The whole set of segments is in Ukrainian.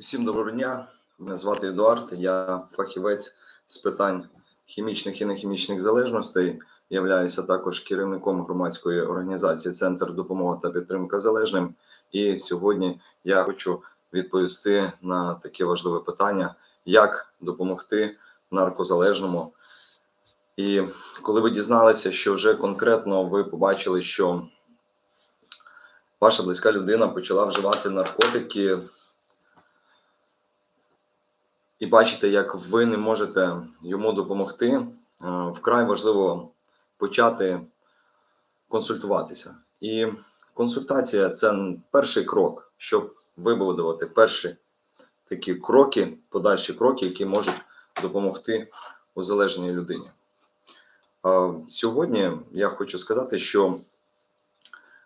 Усім доброго дня. Мене звати Едуард. Я фахівець з питань хімічних і нехімічних залежностей. Являюся також керівником громадської організації Центр допомоги та підтримка залежним. І сьогодні я хочу відповісти на таке важливе питання: як допомогти наркозалежному. І коли ви дізналися, що вже конкретно ви побачили, що ваша близька людина почала вживати наркотики, і бачите, як ви не можете йому допомогти, е, вкрай важливо почати консультуватися. І консультація це перший крок, щоб вибудувати перші такі кроки, подальші кроки, які можуть допомогти узалежненій людині. Сьогодні я хочу сказати, що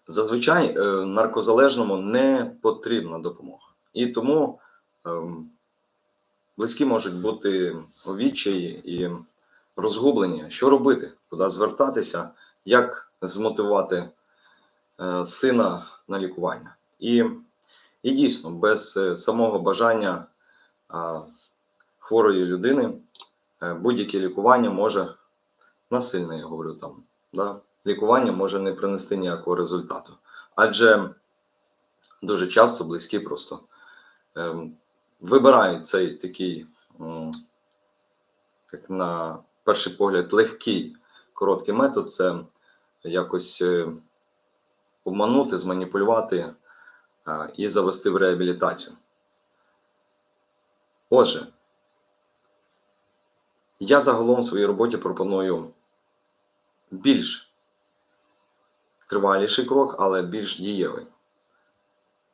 зазвичай е, наркозалежному не потрібна допомога. І тому ем, близькі можуть бути у і розгублені, що робити, куди звертатися, як змотивувати е, сина на лікування. І, і дійсно, без е, самого бажання хворої людини е, будь-яке лікування може насильне, я говорю там, да? лікування може не принести ніякого результату. Адже дуже часто близькі просто. Вибирають цей такий, як на перший погляд, легкий короткий метод це якось е, обманути, зманіпулювати і завести в реабілітацію. Отже, я загалом в своїй роботі пропоную більш триваліший крок, але більш дієвий.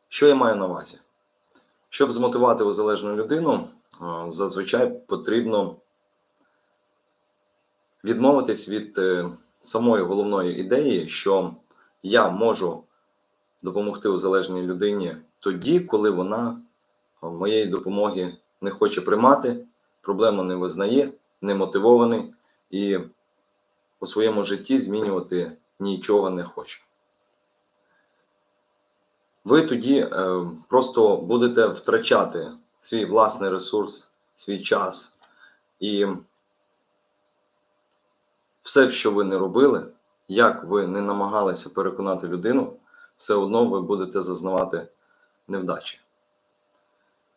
Що я маю на увазі? Щоб змотивувати узалежну людину, зазвичай потрібно відмовитись від е, самої головної ідеї, що я можу допомогти узалежній людині тоді, коли вона моєї допомоги не хоче приймати, проблему не визнає, не мотивований і у своєму житті змінювати нічого не хоче ви тоді е, просто будете втрачати свій власний ресурс, свій час і все, що ви не робили, як ви не намагалися переконати людину, все одно ви будете зазнавати невдачі.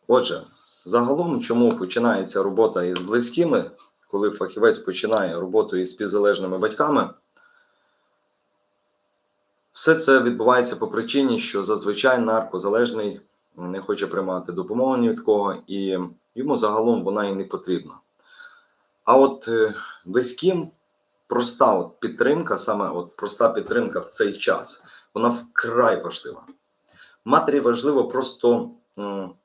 Отже, загалом, чому починається робота із близькими, коли фахівець починає роботу із співзалежними батьками, все це відбувається по причині, що зазвичай наркозалежний не хоче приймати допомогу ні від кого, і йому загалом вона і не потрібна. А от е, близьким проста от підтримка, саме от проста підтримка в цей час, вона вкрай важлива. Матері важливо просто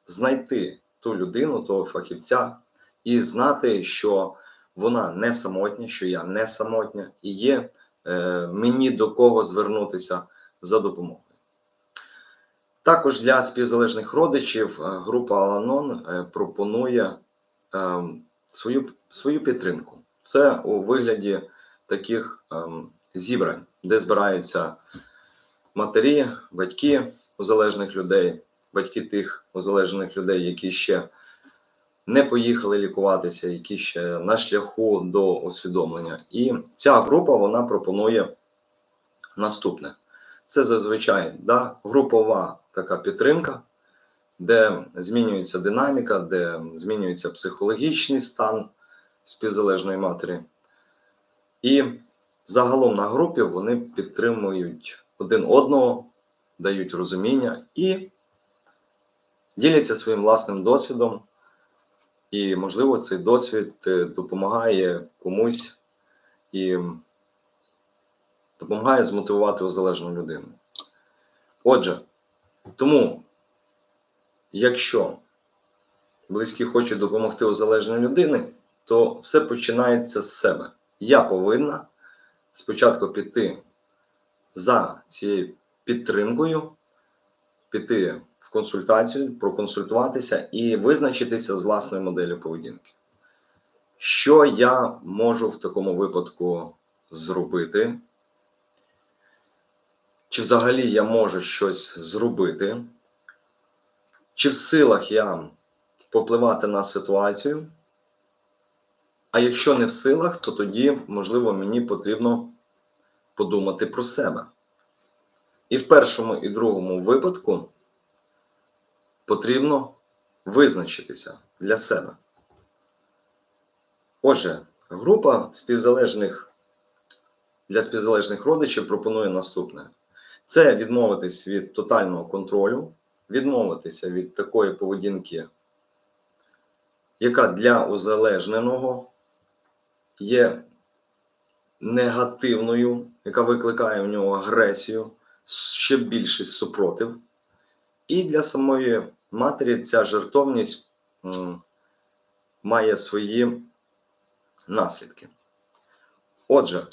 знайти ту людину, того фахівця, і знати, що вона не самотня, що я не самотня, і є мені до кого звернутися за допомогою. Також для співзалежних родичів е, група Аланон е, пропонує е, свою, свою підтримку. Це у вигляді таких е, зібрань, де збираються матері, батьки узалежних людей, батьки тих узалежених людей, які ще не поїхали лікуватися, які ще на шляху до усвідомлення. І ця група вона пропонує наступне: це зазвичай да, групова така підтримка, де змінюється динаміка, де змінюється психологічний стан співзалежної матері. І загалом на групі вони підтримують один одного, дають розуміння і діляться своїм власним досвідом. І, можливо, цей досвід е, допомагає комусь і допомагає змотивувати узалежну людину. Отже, тому, якщо близькі хочуть допомогти узалежній людині, то все починається з себе. Я повинна спочатку піти за цією підтримкою, піти консультацію, проконсультуватися і визначитися з власною моделлю поведінки. Що я можу в такому випадку зробити? Чи взагалі я можу щось зробити? Чи в силах я повпливати на ситуацію. А якщо не в силах, то тоді, можливо, мені потрібно подумати про себе. І в першому і другому випадку потрібно визначитися для себе. Отже, група співзалежних для співзалежних родичів пропонує наступне: це відмовитись від тотального контролю, відмовитися від такої поведінки, яка для узалежненого є негативною, яка викликає в нього агресію, ще більший супротив. І для самої матері ця жертовність має свої наслідки. Отже,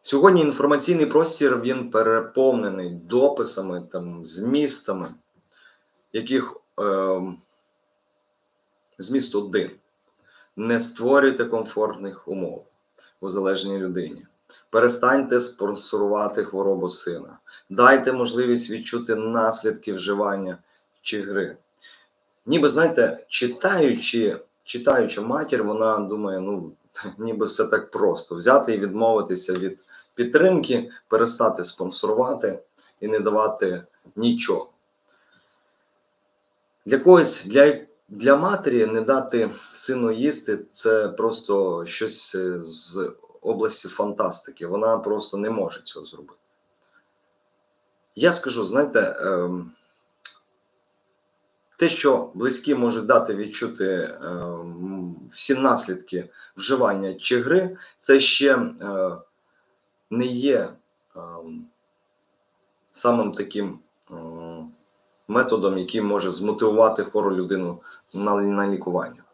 сьогодні інформаційний простір він переповнений дописами, там, змістами, яких е, зміст один. Не створюйте комфортних умов узалежненій людині. Перестаньте спонсорувати хворобу сина. Дайте можливість відчути наслідки вживання чи гри. Ніби, знаєте, читаючи, читаючи матір, вона думає, ну, ніби все так просто. Взяти і відмовитися від підтримки, перестати спонсорувати і не давати нічого. Для когось, для, для матері не дати сину їсти це просто щось е, з області фантастики. Вона просто не може цього зробити. Я скажу, знаєте, ем, те, що близькі можуть дати відчути ем, всі наслідки вживання чи гри, це ще е, не є ем, самим таким ем, методом, який може змотивувати хвору людину на лікування.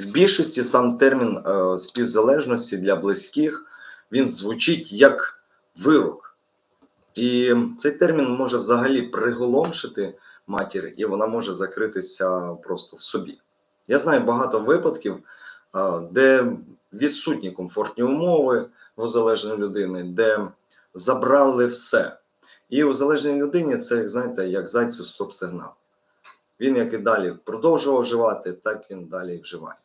В більшості сам термін е, співзалежності для близьких він звучить як вирок. І цей термін може взагалі приголомшити матір, і вона може закритися просто в собі. Я знаю багато випадків, е, де відсутні комфортні умови в залежної людини, де забрали все. І у залежній людині це, як знаєте, як зайцю стоп-сигнал. Він як і далі продовжував вживати, так він далі і вживає.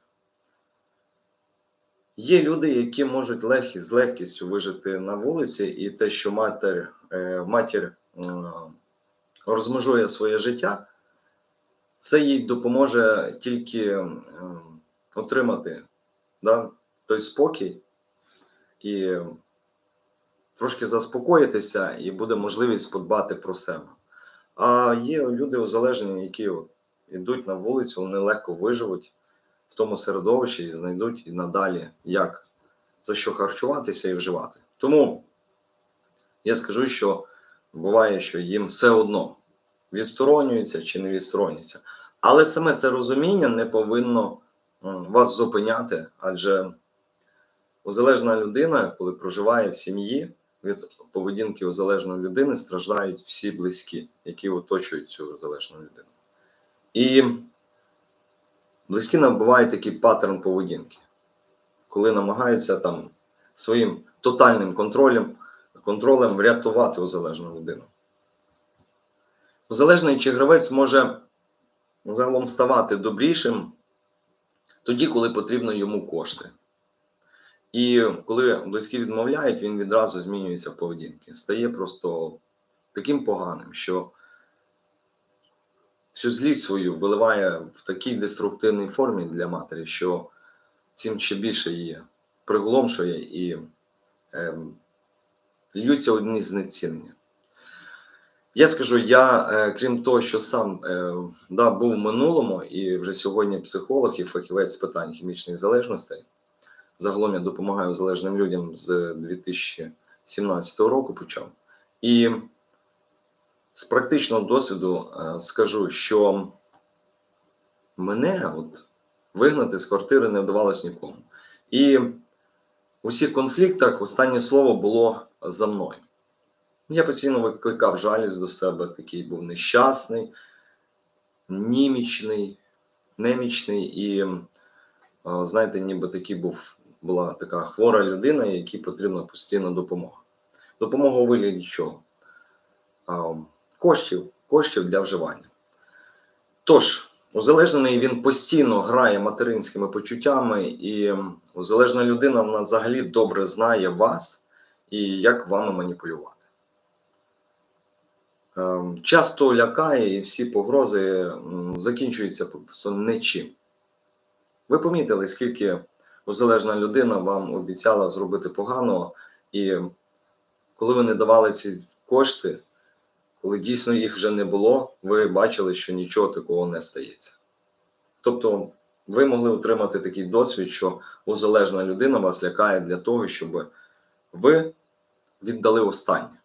Є люди, які можуть легкі, з легкістю вижити на вулиці, і те, що матір, е, матір е, розмежує своє життя, це їй допоможе тільки отримати да, той спокій і трошки заспокоїтися, і буде можливість подбати про себе. А є люди узалежнені, які йдуть на вулицю, вони легко виживуть в тому середовищі і знайдуть і надалі, як за що харчуватися і вживати. Тому я скажу, що буває, що їм все одно відсторонюються чи не відсторонюються. Але саме це розуміння не повинно вас зупиняти, адже узалежна людина, коли проживає в сім'ї, від поведінки узалежної людини страждають всі близькі, які оточують цю залежну людину. І близькі набувають такий паттерн поведінки, коли намагаються там своїм тотальним контролем, контролем врятувати узалежну людину. Узалежний чи гравець може загалом ставати добрішим тоді, коли потрібно йому кошти. І коли близькі відмовляють, він відразу змінюється в поведінки. Стає просто таким поганим, що всю злість свою виливає в такій деструктивній формі для матері, що цим ще більше її приголомшує і е, льються одні знецінення. Я скажу, я, е, крім того, що сам е, да, був в минулому, і вже сьогодні психолог і фахівець з питань хімічних залежностей. Загалом я допомагаю залежним людям з 2017 року почав. І з практичного досвіду е, скажу, що мене от вигнати з квартири не вдавалось нікому. І у всіх конфліктах останнє слово було за мною. Я постійно викликав жалість до себе, такий був нещасний, німічний, немічний і, знаєте, ніби такий був, була така хвора людина, якій потрібна постійна допомога. Допомога у вигляді чого? Коштів, коштів для вживання. Тож, Узалежнений він постійно грає материнськими почуттями, і узалежна людина вона взагалі добре знає вас і як вами маніпулювати. Ем, Часто лякає і всі погрози закінчуються просто нічим. Ви помітили, скільки узалежна людина вам обіцяла зробити поганого, і коли ви не давали ці кошти, коли дійсно їх вже не було, ви бачили, що нічого такого не стається. Тобто, ви могли отримати такий досвід, що узалежна людина вас лякає для того, щоб ви віддали останнє.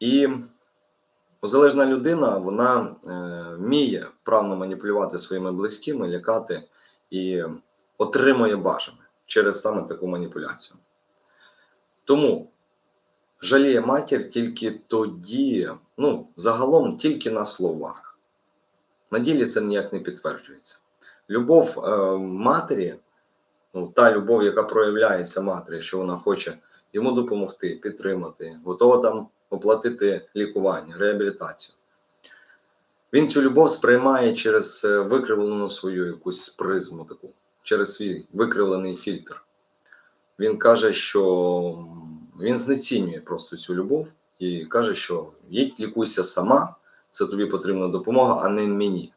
І узалежна людина, вона е, вміє правильно маніпулювати своїми близькими, лякати і отримує бажане через саме таку маніпуляцію. Тому жаліє матір тільки тоді, ну, загалом тільки на словах. На ділі це ніяк не підтверджується. Любов е, матері, ну, та любов, яка проявляється матері, що вона хоче йому допомогти, підтримати, готова там оплатити лікування, реабілітацію. Він цю любов сприймає через е, викривлену свою якусь призму таку, через свій викривлений фільтр. Він каже, що він знецінює просто цю любов і каже, що їдь лікуйся сама, це тобі потрібна допомога, а не мені.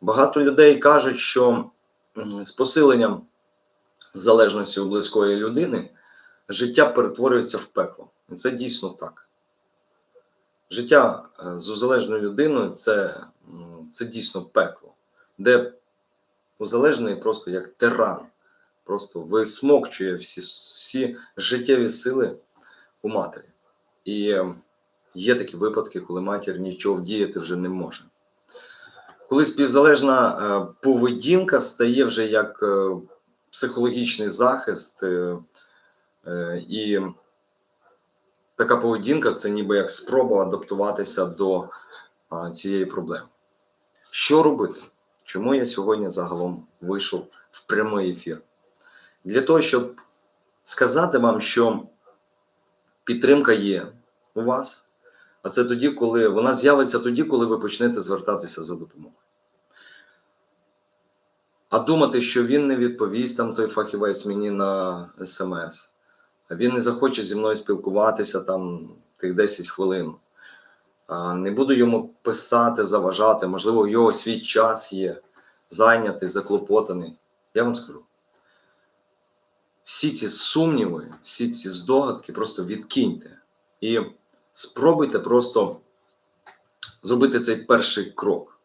Багато людей кажуть, що з посиленням залежності у близької людини життя перетворюється в пекло. І це дійсно так. Життя е, з узалежною людиною це, це дійсно пекло, де узалежний просто як тиран, просто висмокчує всі, всі життєві сили у матері. І е, є такі випадки, коли матір нічого вдіяти вже не може. Коли співзалежна е, поведінка стає вже як е, психологічний захист, е, і така поведінка це ніби як спроба адаптуватися до цієї проблеми. Що робити? Чому я сьогодні загалом вийшов в прямий ефір? Для того, щоб сказати вам, що підтримка є у вас, а це тоді, коли вона з'явиться тоді, коли ви почнете звертатися за допомогою. А думати, що він не відповість там той фахівець мені на смс, а він не захоче зі мною спілкуватися там тих 10 хвилин. Не буду йому писати, заважати, можливо, його свій час є, зайнятий, заклопотаний. Я вам скажу. Всі ці сумніви, всі ці здогадки просто відкиньте і спробуйте просто зробити цей перший крок.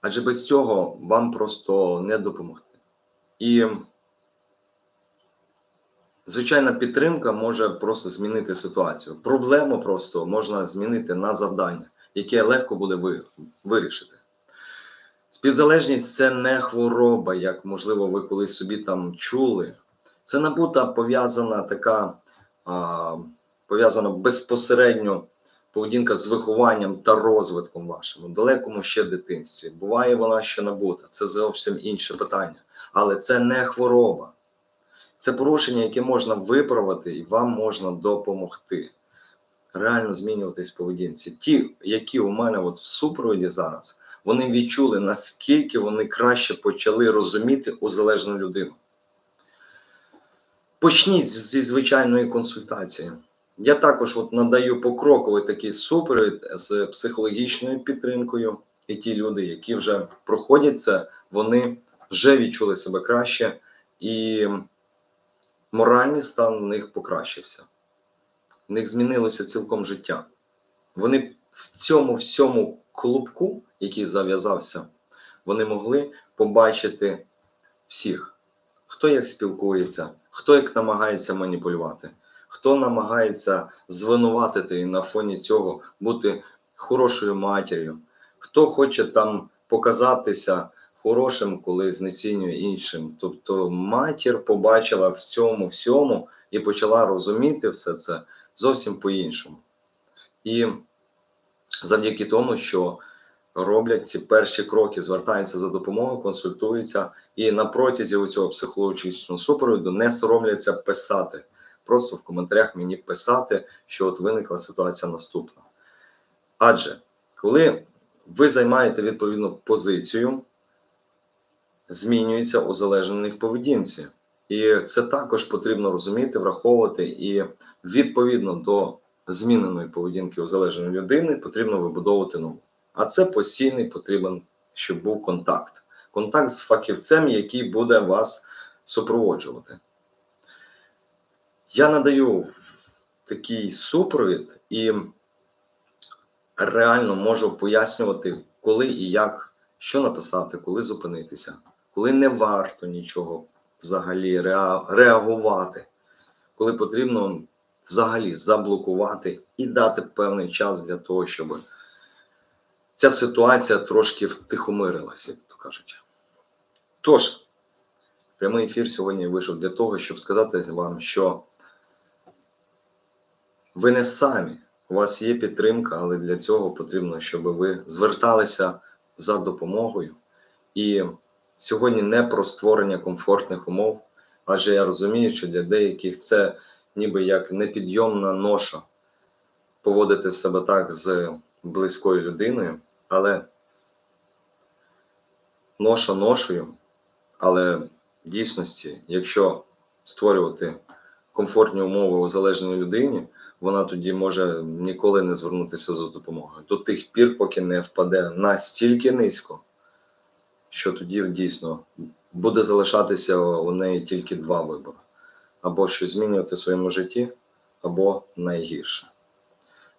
Адже без цього вам просто не допомогти. І звичайна підтримка може просто змінити ситуацію. Проблему просто можна змінити на завдання, яке легко буде вирішити. Співзалежність це не хвороба, як можливо ви колись собі там чули. Це набута пов'язана така, а, пов'язана безпосередньо поведінка з вихованням та розвитком вашим у далекому ще дитинстві. Буває вона ще набута, це зовсім інше питання. Але це не хвороба. Це порушення, яке можна виправити, і вам можна допомогти. Реально змінюватись в поведінці. Ті, які у мене от в супроводі зараз, вони відчули, наскільки вони краще почали розуміти узалежну людину. Почніть зі звичайної консультації. Я також от надаю покроковий такий супровід з психологічною підтримкою. І ті люди, які вже проходять це, вони вже відчули себе краще, і моральний стан в них покращився. В них змінилося цілком життя. Вони в цьому всьому клубку, який зав'язався, вони могли побачити всіх, хто як спілкується, хто як намагається маніпулювати, хто намагається звинуватити і на фоні цього бути хорошою матір'ю, хто хоче там показатися хорошим, коли знецінює іншим. Тобто матір побачила в цьому всьому і почала розуміти все це зовсім по-іншому. І завдяки тому, що роблять ці перші кроки, звертаються за допомогою, консультуються і на протязі цього психологічного супроводу не соромляться писати. Просто в коментарях мені писати, що от виникла ситуація наступна. Адже коли ви займаєте відповідну позицію, змінюється узалежнений в поведінці. І це також потрібно розуміти, враховувати, і відповідно до зміненої поведінки узалежненої людини потрібно вибудовувати нову. А це постійний потрібен, щоб був контакт. Контакт з фахівцем, який буде вас супроводжувати. Я надаю такий супровід і реально можу пояснювати, коли і як, що написати, коли зупинитися, коли не варто нічого взагалі реагувати, коли потрібно взагалі заблокувати і дати певний час для того, щоб ця ситуація трошки втихомирилася, як то кажуть. Тож, прямий ефір сьогодні вийшов для того, щоб сказати вам, що ви не самі, у вас є підтримка, але для цього потрібно, щоб ви зверталися за допомогою. І сьогодні не про створення комфортних умов, адже я розумію, що для деяких це ніби як непідйомна ноша поводити себе так з близькою людиною, але ноша ношою, але в дійсності, якщо створювати комфортні умови у залежній людині, вона тоді може ніколи не звернутися за допомогою. До тих пір, поки не впаде настільки низько, що тоді дійсно буде залишатися у неї тільки два вибори: або щось змінювати в своєму житті, або найгірше.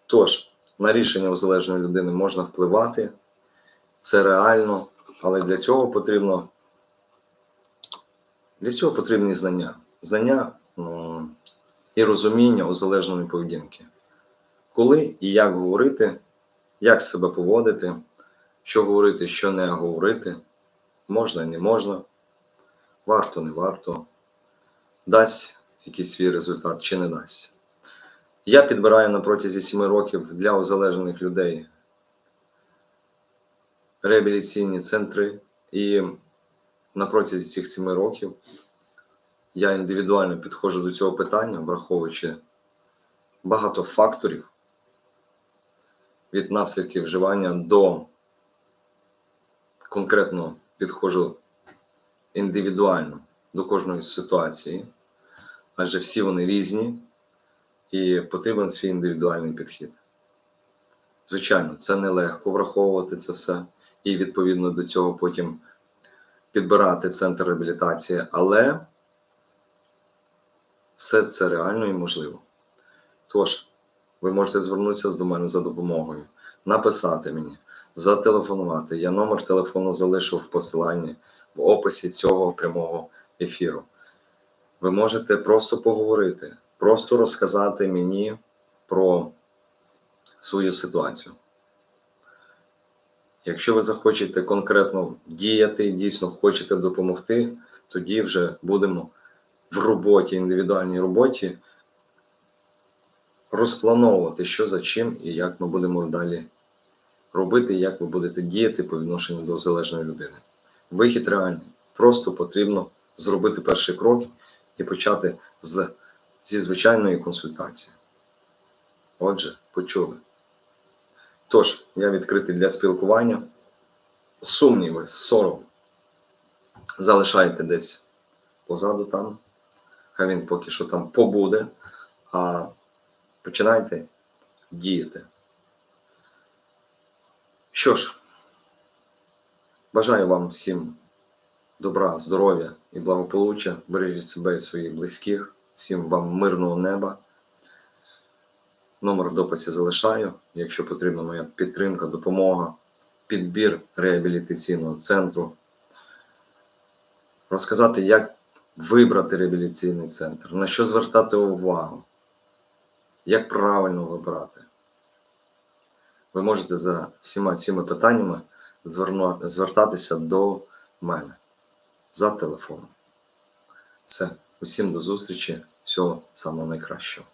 Тож, на рішення у залежної людини можна впливати, це реально, але для цього потрібно для цього потрібні знання. Знання і розуміння узалежної поведінки. Коли і як говорити, як себе поводити, що говорити, що не говорити, можна і не можна, варто, не варто, дасть якийсь свій результат чи не дасть. Я підбираю на протязі 7 років для узалежених людей реабілітаційні центри, і на протязі цих 7 років я індивідуально підходжу до цього питання, враховуючи багато факторів від наслідків вживання до конкретно підходжу індивідуально до кожної ситуації, адже всі вони різні і потрібен свій індивідуальний підхід. Звичайно, це нелегко враховувати це все і відповідно до цього потім підбирати центр реабілітації, але все це реально і можливо. Тож, ви можете звернутися до мене за допомогою, написати мені, зателефонувати. Я номер телефону залишу в посиланні в описі цього прямого ефіру. Ви можете просто поговорити, просто розказати мені про свою ситуацію. Якщо ви захочете конкретно діяти дійсно хочете допомогти, тоді вже будемо в роботі, індивідуальній роботі, розплановувати, що за чим і як ми будемо далі робити, як ви будете діяти по відношенню до залежної людини. Вихід реальний. Просто потрібно зробити перший крок і почати з, зі звичайної консультації. Отже, почули. Тож, я відкритий для спілкування. Сумніви, сором залишайте десь позаду там. Хай він поки що там побуде, а починайте діяти. Що ж, бажаю вам всім добра, здоров'я і благополуччя. Бережіть себе і своїх близьких, всім вам мирного неба. Номер в дописі залишаю. Якщо потрібна моя підтримка, допомога, підбір реабілітаційного центру, розказати, як вибрати реабілітаційний центр, на що звертати увагу, як правильно вибирати. Ви можете за всіма цими питаннями звертатися до мене за телефоном. Все, усім до зустрічі, всього самого найкращого.